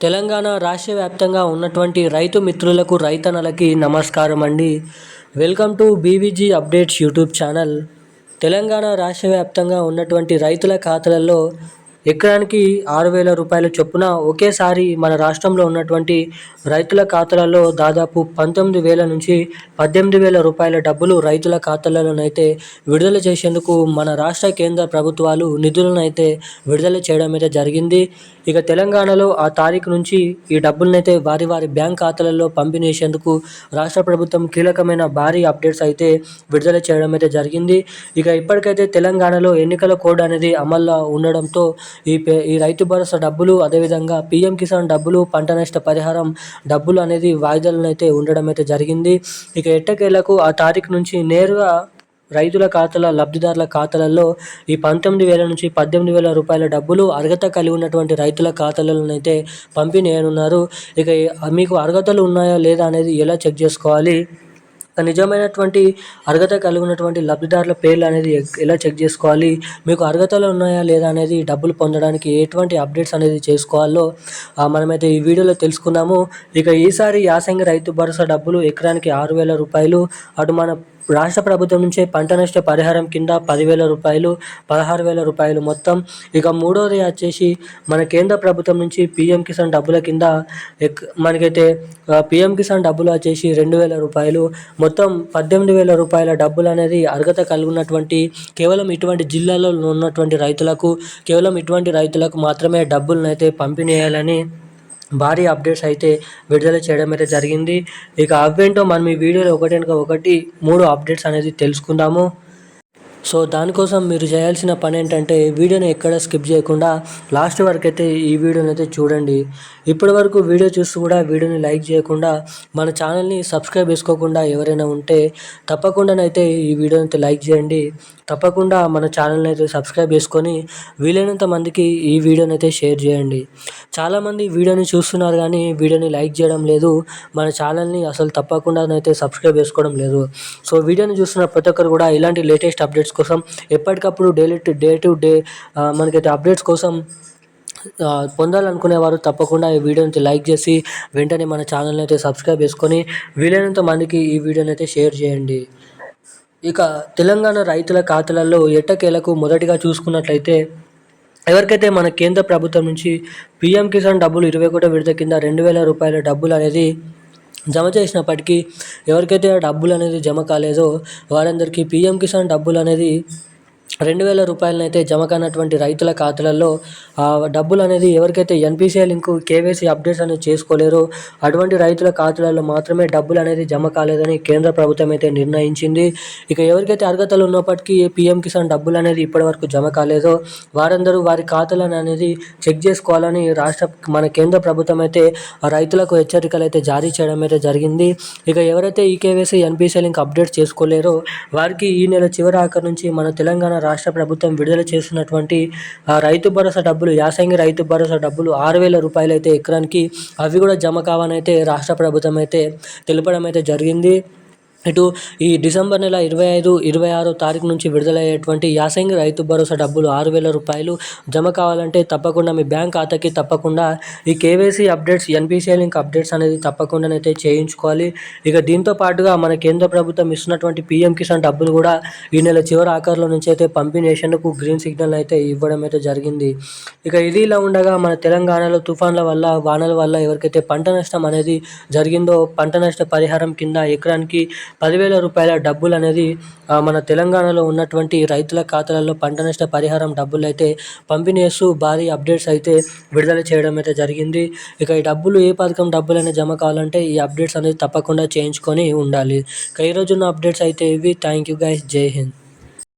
తెలంగాణ రాష్ట్ర వ్యాప్తంగా ఉన్నటువంటి రైతు మిత్రులకు రైతన్నలకి నమస్కారం అండి. Welcome to BVG updates YouTube channel. Telangana రాష్ట్ర వ్యాప్తంగా ఉన్నటువంటి రైతుల ఖాతాలలో ఎకరానికి ఆరు వేల రూపాయల చొప్పున ఒకేసారి మన రాష్ట్రంలో ఉన్నటువంటి రైతుల ఖాతాలలో దాదాపు పంతొమ్మిది వేల నుంచి పద్దెనిమిది వేల రూపాయల డబ్బులు రైతుల ఖాతాలలోనైతే విడుదల చేసేందుకు మన రాష్ట్ర కేంద్ర ప్రభుత్వాలు నిధులను అయితే విడుదల చేయడం అయితే జరిగింది. ఇక తెలంగాణలో ఆ తారీఖు నుంచి ఈ డబ్బులనైతే వారి వారి బ్యాంక్ ఖాతాలలో పంపిణీ చేసేందుకు రాష్ట్ర ప్రభుత్వం కీలకమైన భారీ అప్డేట్స్ అయితే విడుదల చేయడం అయితే జరిగింది. ఇక ఇప్పటికైతే తెలంగాణలో ఎన్నికల కోడ్ అనేది అమల్లో ఉండడంతో ఈ పే ఈ రైతు భరోసా డబ్బులు అదేవిధంగా పీఎం కిసాన్ డబ్బులు పంట నష్ట పరిహారం డబ్బులు అనేది వాయిదాలను అయితే ఉండడం అయితే జరిగింది. ఇక ఎట్టకేలకు ఆ తారీఖు నుంచి నేరుగా రైతుల ఖాతాల లబ్ధిదారుల ఖాతాలలో ఈ పంతొమ్మిది వేల నుంచి పద్దెనిమిది వేల రూపాయల డబ్బులు అర్హత కలిగి ఉన్నటువంటి రైతుల ఖాతాలలోనైతే పంపిణీ ఉన్నారు ఇక మీకు అర్హతలు ఉన్నాయా లేదా అనేది ఎలా చెక్ చేసుకోవాలి? నిజమైనటువంటి అర్హత కలిగి ఉన్నటువంటి లబ్ధిదారుల పేర్లు అనేది ఎలా చెక్ చేసుకోవాలి? మీకు అర్హతలు ఉన్నాయా లేదా అనేది డబ్బులు పొందడానికి ఎటువంటి అప్డేట్స్ అనేది చేసుకోవాలో మనమైతే ఈ వీడియోలో తెలుసుకుందాము. ఇక ఈసారి యాసంగి రైతు భరోసా డబ్బులు ఎకరానికి ఆరు వేల రూపాయలు. అటు మన రాష్ట్ర ప్రభుత్వం నుంచే పంట నష్ట పరిహారం కింద పదివేల రూపాయలు పదహారు వేల రూపాయలు మొత్తం ఇక మూడోది వచ్చేసి మన కేంద్ర ప్రభుత్వం నుంచి పిఎం కిసాన్ డబ్బుల కింద మనకైతే పిఎం కిసాన్ డబ్బులు వచ్చేసి రెండు వేల రూపాయలు. మొత్తం పద్దెనిమిది వేల రూపాయల డబ్బులు అనేది అర్హత కలిగి ఉన్నటువంటి కేవలం ఇటువంటి జిల్లాలో ఉన్నటువంటి రైతులకు కేవలం ఇటువంటి రైతులకు మాత్రమే డబ్బులను అయితే పంపిణీ చేయాలని భారీ అప్డేట్స్ అయితే విడుదల చేయడం అయితే జరిగింది. ఇక అవేంటో మనం ఈ వీడియోలో ఒకటి ఒకటి మూడు అప్డేట్స్ అనేది తెలుసుకుందాము. సో దానికోసం మీరు చేయాల్సిన పని ఏంటంటే వీడియోని ఎక్కడ స్కిప్ చేయకుండా లాస్ట్ వరకు అయితే ఈ వీడియోని అయితే చూడండి. ఇప్పటి వరకు వీడియో చూస్తూ కూడా వీడియోని లైక్ చేయకుండా మన ఛానల్ని సబ్స్క్రైబ్ చేసుకోకుండా ఎవరైనా ఉంటే తప్పకుండానైతే ఈ వీడియోని అయితే లైక్ చేయండి. తప్పకుండా మన ఛానల్ని అయితే సబ్స్క్రైబ్ చేసుకొని వీలైనంత మందికి ఈ వీడియోని అయితే షేర్ చేయండి. చాలామంది వీడియోని చూస్తున్నారు కానీ వీడియోని లైక్ చేయడం లేదు. మన ఛానల్ని అసలు తప్పకుండా సబ్స్క్రైబ్ చేసుకోవడం లేదు. సో వీడియోని చూస్తున్న ప్రతి ఒక్కరు కూడా ఇలాంటి లేటెస్ట్ అప్డేట్స్ కోసం ఎప్పటికప్పుడు డైలీ డే టు డే మనకైతే అప్డేట్స్ కోసం పొందాలనుకునేవారు తప్పకుండా ఈ వీడియోని లైక్ చేసి వెంటనే మన ఛానల్ని అయితే సబ్స్క్రైబ్ చేసుకొని వీలైనంత మందికి ఈ వీడియోని అయితే షేర్ చేయండి. ఇక తెలంగాణ రైతుల ఖాతాలలో ఎట్టకేలకు మొదటిగా చూసుకున్నట్లయితే ఎవరికైతే మన కేంద్ర ప్రభుత్వం నుంచి పీఎం కిసాన్ డబ్బులు ఇరవై ఒకటో విడత కింద రెండు వేల రూపాయల డబ్బులు అనేది జమ చేసినప్పటికీ ఎవరికైతే ఆ డబ్బులు అనేది జమ కాలేదో వారందరికీ పీఎం కిసాన్ డబ్బులు అనేది రెండు వేల రూపాయలనైతే జమ కానటువంటి రైతుల ఖాతాలలో డబ్బులు అనేది ఎవరికైతే ఎన్పిసిఐ లింకు కేవైసీ అప్డేట్స్ అనేది చేసుకోలేరో అటువంటి రైతుల ఖాతాలలో మాత్రమే డబ్బులు అనేది జమ కాలేదని కేంద్ర ప్రభుత్వం అయితే నిర్ణయించింది. ఇక ఎవరికైతే అర్హతలు ఉన్నప్పటికీ పీఎం కిసాన్ డబ్బులు అనేది ఇప్పటివరకు జమ కాలేదో వారందరూ వారి ఖాతాలను అనేది చెక్ చేసుకోవాలని రాష్ట్ర మన కేంద్ర ప్రభుత్వం అయితే రైతులకు హెచ్చరికలు అయితే జారీ చేయడం అయితే జరిగింది. ఇక ఎవరైతే ఈ కేవైసీ ఎన్పిసిఐ లింక్ అప్డేట్ చేసుకోలేరో వారికి ఈ నెల చివరి ఆఖరి నుంచి మన తెలంగాణ రాష్ట్ర ప్రభుత్వం విడుదల చేసినటువంటి రైతు భరోసా డబ్బులు యాసంగి రైతు భరోసా డబ్బులు ఆరు వేల రూపాయలు అయితే ఎకరానికి అవి కూడా జమ కావనైతే అయితే రాష్ట్ర ప్రభుత్వం అయితే తెలపడం అయితే జరిగింది. ఇటు ఈ డిసెంబర్ నెల ఇరవై ఐదు ఇరవై ఆరో తారీఖు నుంచి విడుదలయ్యేటువంటి యాసంగి రైతు భరోసా డబ్బులు ఆరు వేల రూపాయలు జమ కావాలంటే తప్పకుండా మీ బ్యాంక్ ఖాతాకి తప్పకుండా ఈ KYC updates NPCI link updates అనేది తప్పకుండానైతే చేయించుకోవాలి. ఇక దీంతో పాటుగా మన కేంద్ర ప్రభుత్వం ఇస్తున్నటువంటి పీఎం కిసాన్ డబ్బులు కూడా ఈ నెల చివరి ఆఖరిలో నుంచి అయితే పంపిణేషన్కు గ్రీన్ సిగ్నల్ అయితే ఇవ్వడం అయితే జరిగింది. ఇక ఇది ఇలా ఉండగా మన తెలంగాణలో తుఫాన్ల వల్ల వానల వల్ల ఎవరికైతే పంట నష్టం అనేది జరిగిందో పంట నష్ట పరిహారం కింద ఎకరానికి పదివేల రూపాయల డబ్బులు అనేది మన తెలంగాణలో ఉన్నటువంటి రైతుల ఖాతాలలో పంట నష్ట పరిహారం డబ్బులు అయితే పంపిణీ చేస్తూ భారీ అప్డేట్స్ అయితే విడుదల చేయడం అయితే జరిగింది. ఇక ఈ డబ్బులు ఏ పథకం డబ్బులు అనేది జమ కావాలంటే ఈ అప్డేట్స్ అనేది తప్పకుండా చేయించుకొని ఉండాలి. ఇక ఈరోజున్న అప్డేట్స్ అయితే ఇవి. థ్యాంక్ యూ గైస్ జై హింద్.